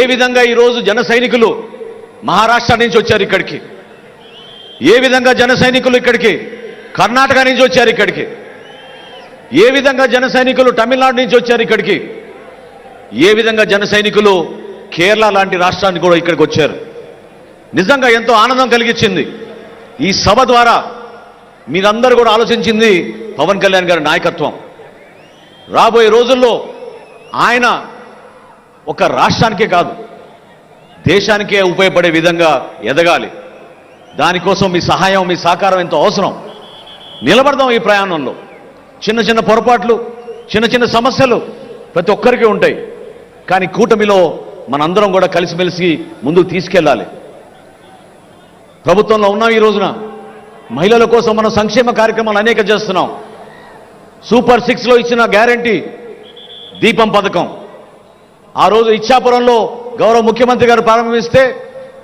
ఏ విధంగా ఈరోజు జన సైనికులు మహారాష్ట్ర నుంచి వచ్చారు ఇక్కడికి? ఏ విధంగా జన సైనికులు ఇక్కడికి? కర్ణాటక నుంచి వచ్చారు ఇక్కడికి? ఏ విధంగా జన సైనికులు తమిళనాడు నుంచి వచ్చారు ఇక్కడికి? ఏ విధంగా జన సైనికులు కేరళ లాంటి రాష్ట్రానికి కూడా ఇక్కడికి వచ్చారు? నిజంగా ఎంతో ఆనందం కలిగించింది. ఈ సభ ద్వారా మీరందరూ కూడా ఆలోచించింది పవన్ కళ్యాణ్ గారి నాయకత్వం. రాబోయే రోజుల్లో ఆయన ఒక రాష్ట్రానికే కాదు దేశానికే ఉపయోగపడే విధంగా ఎదగాలి. దానికోసం మీ సహాయం మీ సహకారం ఎంతో అవసరం. నిలబడదాం ఈ ప్రయాణంలో. చిన్న చిన్న పొరపాట్లు చిన్న చిన్న సమస్యలు ప్రతి ఒక్కరికి ఉంటాయి. కానీ కూటమిలో మనందరం కూడా కలిసిమెలిసి ముందుకు తీసుకెళ్ళాలి. ప్రభుత్వంలో ఉన్నాం ఈ రోజున. మహిళల కోసం మనం సంక్షేమ కార్యక్రమాలు అనేక చేస్తున్నాం. సూపర్ సిక్స్లో ఇచ్చిన గ్యారంటీ దీపం పథకం. ఆ రోజు ఇచ్చాపురంలో గౌరవ ముఖ్యమంత్రి గారు ప్రారంభిస్తే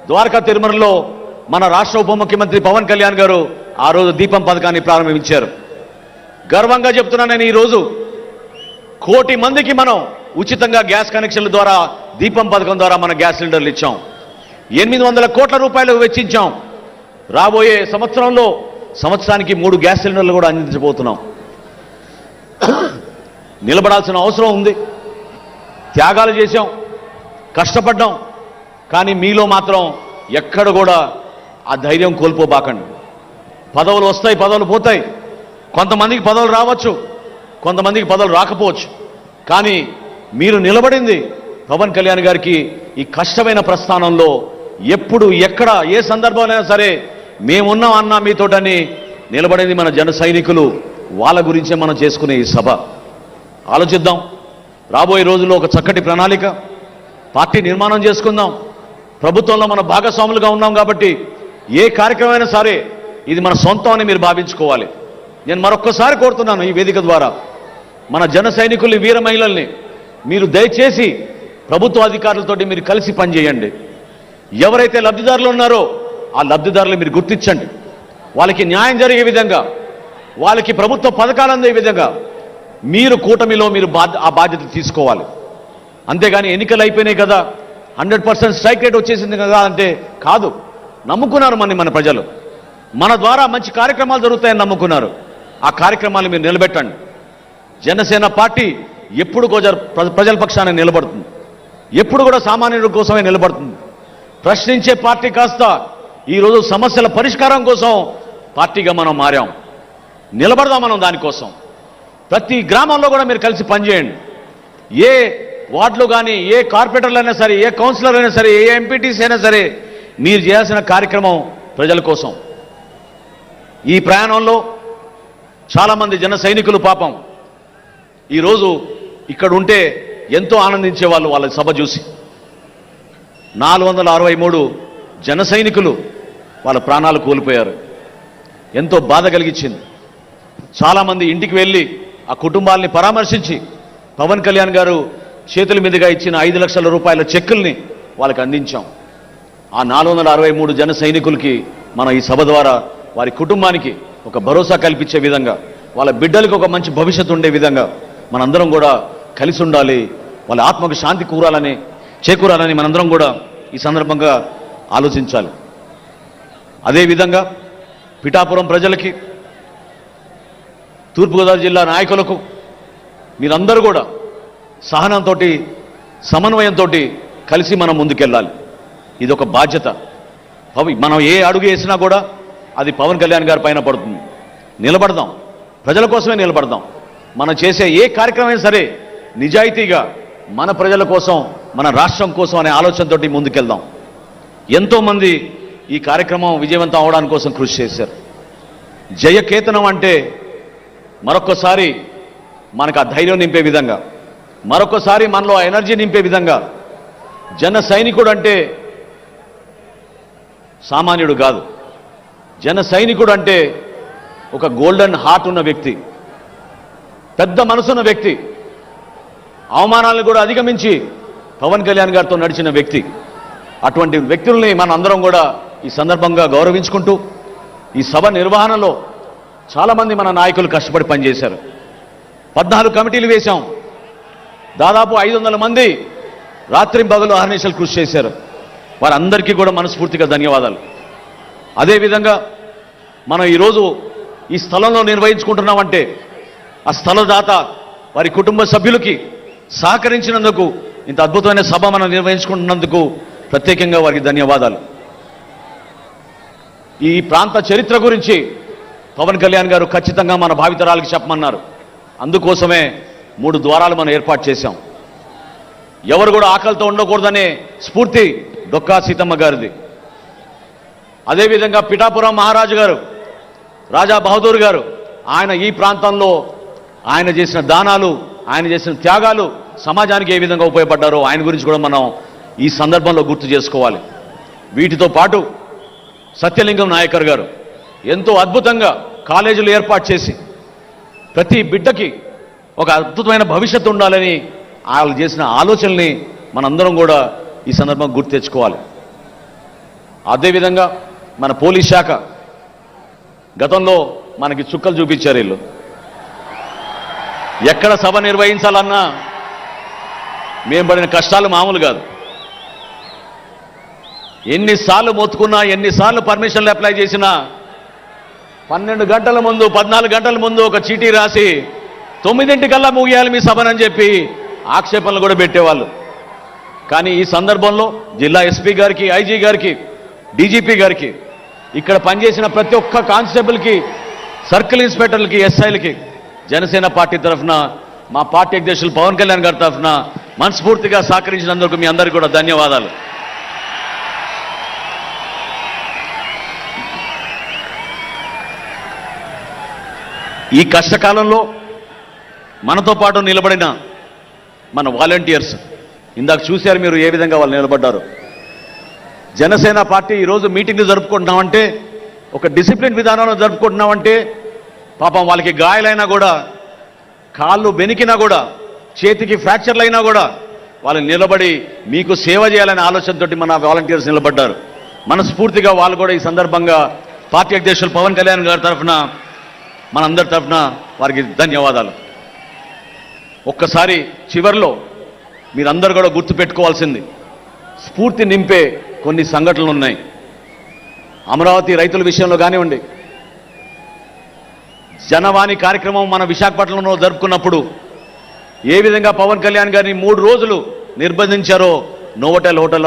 ద్వారకా తిరుమలలో మన రాష్ట్ర ఉప ముఖ్యమంత్రి పవన్ కళ్యాణ్ గారు ఆ రోజు దీపం పథకాన్ని ప్రారంభించారు. గర్వంగా చెప్తున్నా నేను ఈరోజు కోటి మందికి మనం ఉచితంగా గ్యాస్ కనెక్షన్ల ద్వారా దీపం పథకం ద్వారా మన గ్యాస్ సిలిండర్లు ఇచ్చాం. ఎనిమిది వందల కోట్ల రూపాయలు వెచ్చించాం. రాబోయే సంవత్సరంలో సంవత్సరానికి మూడు గ్యాస్ సిలిండర్లు కూడా అందించబోతున్నాం. నిలబడాల్సిన అవసరం ఉంది. త్యాగాలు చేశాం కష్టపడ్డాం కానీ మీలో మాత్రం ఎక్కడ కూడా ఆ ధైర్యం కోల్పోబాకండి. పదవులు వస్తాయి పదవులు పోతాయి. కొంతమందికి పదవులు రావచ్చు కొంతమందికి పదవులు రాకపోవచ్చు. కానీ మీరు నిలబడింది పవన్ కళ్యాణ్ గారికి ఈ కష్టమైన ప్రస్థానంలో ఎప్పుడు ఎక్కడ ఏ సందర్భంలో సరే మేమున్నాం అన్నా మీతోటని నిలబడింది మన జన సైనికులు. వాళ్ళ గురించే మనం చేసుకునే ఈ సభ. ఆలోచిద్దాం. రాబోయే రోజుల్లో ఒక చక్కటి ప్రణాళిక. పార్టీ నిర్మాణం చేసుకుందాం. ప్రభుత్వంలో మన భాగస్వాములుగా ఉన్నాం కాబట్టి ఏ కార్యక్రమమైనా సరే ఇది మన సొంతం అని మీరు భావించుకోవాలి. నేను మరొక్కసారి కోరుతున్నాను ఈ వేదిక ద్వారా. మన జన సైనికుల్ని వీర మహిళల్ని మీరు దయచేసి ప్రభుత్వ అధికారులతోటి మీరు కలిసి పనిచేయండి. ఎవరైతే లబ్ధిదారులు ఉన్నారో ఆ లబ్ధిదారులు మీరు గుర్తించండి. వాళ్ళకి న్యాయం జరిగే విధంగా వాళ్ళకి ప్రభుత్వ పథకాలు అందే విధంగా మీరు కూటమిలో మీరు బాధ్య ఆ బాధ్యత తీసుకోవాలి. అంతేగాని ఎన్నికలు అయిపోయినాయి కదా హండ్రెడ్ పర్సెంట్ స్ట్రైక్ రేట్ వచ్చేసింది కదా అంటే కాదు. నమ్ముకున్నారు మన మన ప్రజలు. మన ద్వారా మంచి కార్యక్రమాలు జరుగుతాయని నమ్ముకున్నారు. ఆ కార్యక్రమాలు మీరు నిలబెట్టండి. జనసేన పార్టీ ఎప్పుడు కూడా ప్రజల పక్షాన నిలబడుతుంది. ఎప్పుడు కూడా సామాన్యుడి కోసమే నిలబడుతుంది. ప్రశ్నించే పార్టీ కాస్త ఈరోజు సమస్యల పరిష్కారం కోసం పార్టీగా మనం మారాం. నిలబడదాం మనం దానికోసం. ప్రతి గ్రామంలో కూడా మీరు కలిసి పనిచేయండి. ఏ వార్డులో కానీ ఏ కార్పొరేటర్లు అయినా సరే ఏ కౌన్సిలర్ అయినా సరే ఏ ఎంపీటీసీ అయినా సరే మీరు చేయాల్సిన కార్యక్రమం ప్రజల కోసం. ఈ ప్రయాణంలో చాలామంది జన సైనికులు పాపం. ఈరోజు ఇక్కడ ఉంటే ఎంతో ఆనందించే వాళ్ళు వాళ్ళ సభ చూసి. నాలుగు వందల అరవై మూడు జన సైనికులు వాళ్ళ ప్రాణాలు కోల్పోయారు. ఎంతో బాధ కలిగించింది. చాలామంది ఇంటికి వెళ్ళి ఆ కుటుంబాలని పరామర్శించి పవన్ కళ్యాణ్ గారు చేతుల మీదుగా ఇచ్చిన ఐదు లక్షల రూపాయల చెక్కుల్ని వాళ్ళకి అందించాం. ఆ నాలుగు వందల అరవై మూడు జన సైనికులకి మన ఈ సభ ద్వారా వారి కుటుంబానికి ఒక భరోసా కల్పించే విధంగా వాళ్ళ బిడ్డలకు ఒక మంచి భవిష్యత్తు ఉండే విధంగా మనందరం కూడా కలిసి ఉండాలి వాళ్ళ ఆత్మకు శాంతి కూరాలని చేకూరాలని మనందరం కూడా ఈ సందర్భంగా ఆలోచించాలి. అదేవిధంగా పిఠాపురం ప్రజలకి తూర్పుగోదావరి జిల్లా నాయకులకు మీరందరూ కూడా సహనంతో సమన్వయంతో కలిసి మనం ముందుకెళ్ళాలి. ఇది ఒక బాధ్యత. పవి మనం ఏ అడుగు వేసినా కూడా అది పవన్ కళ్యాణ్ గారి పైన పడుతుంది. నిలబడదాం. ప్రజల కోసమే నిలబడదాం. మనం చేసే ఏ కార్యక్రమం సరే నిజాయితీగా మన ప్రజల కోసం మన రాష్ట్రం కోసం అనే ఆలోచనతో ముందుకెళ్దాం. ఎంతోమంది ఈ కార్యక్రమం విజయవంతం అవడానికి కోసం కృషి చేశారు. జయకేతనం అంటే మరొకసారి మనకు ఆ ధైర్యం నింపే విధంగా మరొకసారి మనలో ఆ ఎనర్జీ నింపే విధంగా జన సైనికుడు అంటే సామాన్యుడు కాదు. జన సైనికుడు అంటే ఒక గోల్డెన్ హార్ట్ ఉన్న వ్యక్తి పెద్ద మనసున్న వ్యక్తి అవమానాలను కూడా అధిగమించి పవన్ కళ్యాణ్ గారితో నడిచిన వ్యక్తి. అటువంటి వ్యక్తుల్ని మన అందరం కూడా ఈ సందర్భంగా గౌరవించుకుంటూ ఈ సభ నిర్వహణలో చాలామంది మన నాయకులు కష్టపడి పనిచేశారు. పద్నాలుగు కమిటీలు వేశాం. దాదాపు ఐదు వందల మంది రాత్రి పగలు అహర్నిశలు కృషి చేశారు. వారందరికీ కూడా మనస్ఫూర్తిగా ధన్యవాదాలు. అదేవిధంగా మనం ఈరోజు ఈ స్థలంలో నిర్వహించుకుంటున్నామంటే ఆ స్థలదాత వారి కుటుంబ సభ్యులకి సహకరించినందుకు ఇంత అద్భుతమైన సభ మనం నిర్వహించుకుంటున్నందుకు ప్రత్యేకంగా వారికి ధన్యవాదాలు. ఈ ప్రాంత చరిత్ర గురించి పవన్ కళ్యాణ్ గారు ఖచ్చితంగా మన భావితరాలకు చెప్పమన్నారు. అందుకోసమే మూడు ద్వారాలు మనం ఏర్పాటు చేశాం. ఎవరు కూడా ఆకలితో ఉండకూడదనే స్ఫూర్తి డొక్కా సీతమ్మ గారిది. అదేవిధంగా పిఠాపురం మహారాజు గారు రాజా బహదూర్ గారు ఆయన ఈ ప్రాంతంలో ఆయన చేసిన దానాలు ఆయన చేసిన త్యాగాలు సమాజానికి ఏ విధంగా ఉపయోగపడ్డారో ఆయన గురించి కూడా మనం ఈ సందర్భంలో గుర్తు చేసుకోవాలి. వీటితో పాటు సత్యలింగం నాయకర్ గారు ఎంతో అద్భుతంగా కాలేజీలు ఏర్పాటు చేసి ప్రతి బిడ్డకి ఒక అద్భుతమైన భవిష్యత్తు ఉండాలని వాళ్ళు చేసిన ఆలోచనల్ని మనందరం కూడా ఈ సందర్భంగా గుర్తు తెచ్చుకోవాలి. అదేవిధంగా మన పోలీస్ శాఖ గతంలో మనకి చుక్కలు చూపించారు వీళ్ళు. ఎక్కడ సభ నిర్వహించాలన్నా మేము పడిన కష్టాలు మామూలు కాదు. ఎన్నిసార్లు మొత్తుకున్నా ఎన్నిసార్లు పర్మిషన్లు అప్లై చేసినా పన్నెండు గంటల ముందు పద్నాలుగు గంటల ముందు ఒక చీటీ రాసి తొమ్మిదింటికల్లా ముగియాలి మీ సభనని చెప్పి ఆక్షేపణలు కూడా పెట్టేవాళ్ళు. కానీ ఈ సందర్భంలో జిల్లా ఎస్పీ గారికి ఐజీ గారికి డీజీపీ గారికి ఇక్కడ పనిచేసిన ప్రతి ఒక్క కానిస్టేబుల్కి సర్కిల్ ఇన్స్పెక్టర్లకి ఎస్ఐలకి జనసేన పార్టీ తరఫున మా పార్టీ అధ్యక్షులు పవన్ కళ్యాణ్ గారి తరఫున మనస్ఫూర్తిగా సహకరించినందుకు మీ అందరికీ కూడా ధన్యవాదాలు. ఈ కష్టకాలంలో మనతో పాటు నిలబడిన మన వాలంటీర్స్ ఇందాక చూశారు మీరు ఏ విధంగా వాళ్ళు నిలబడ్డారు. జనసేన పార్టీ ఈరోజు మీటింగ్లు జరుపుకుంటున్నామంటే ఒక డిసిప్లిన్ విధానంలో జరుపుకుంటున్నామంటే పాపం వాళ్ళకి గాయాలైనా కూడా కాళ్ళు బెనికినా కూడా చేతికి ఫ్రాక్చర్లు అయినా కూడా వాళ్ళు నిలబడి మీకు సేవ చేయాలనే ఆలోచనతోటి మన వాలంటీర్స్ నిలబడ్డారు. మనస్ఫూర్తిగా వాళ్ళు కూడా ఈ సందర్భంగా పార్టీ అధ్యక్షులు పవన్ కళ్యాణ్ గారి తరఫున మనందరి తరఫున వారికి ధన్యవాదాలు. ఒక్కసారి చివర్లో మీరందరూ కూడా గుర్తుపెట్టుకోవాల్సింది స్ఫూర్తి నింపే కొన్ని సంఘటనలు ఉన్నాయి. అమరావతి రైతుల విషయంలో కానివ్వండి జనవాణి కార్యక్రమం మన విశాఖపట్నంలో జరుపుకున్నప్పుడు ఏ విధంగా పవన్ కళ్యాణ్ గారిని మూడు రోజులు నిర్బంధించారో నోవటల్ హోటల్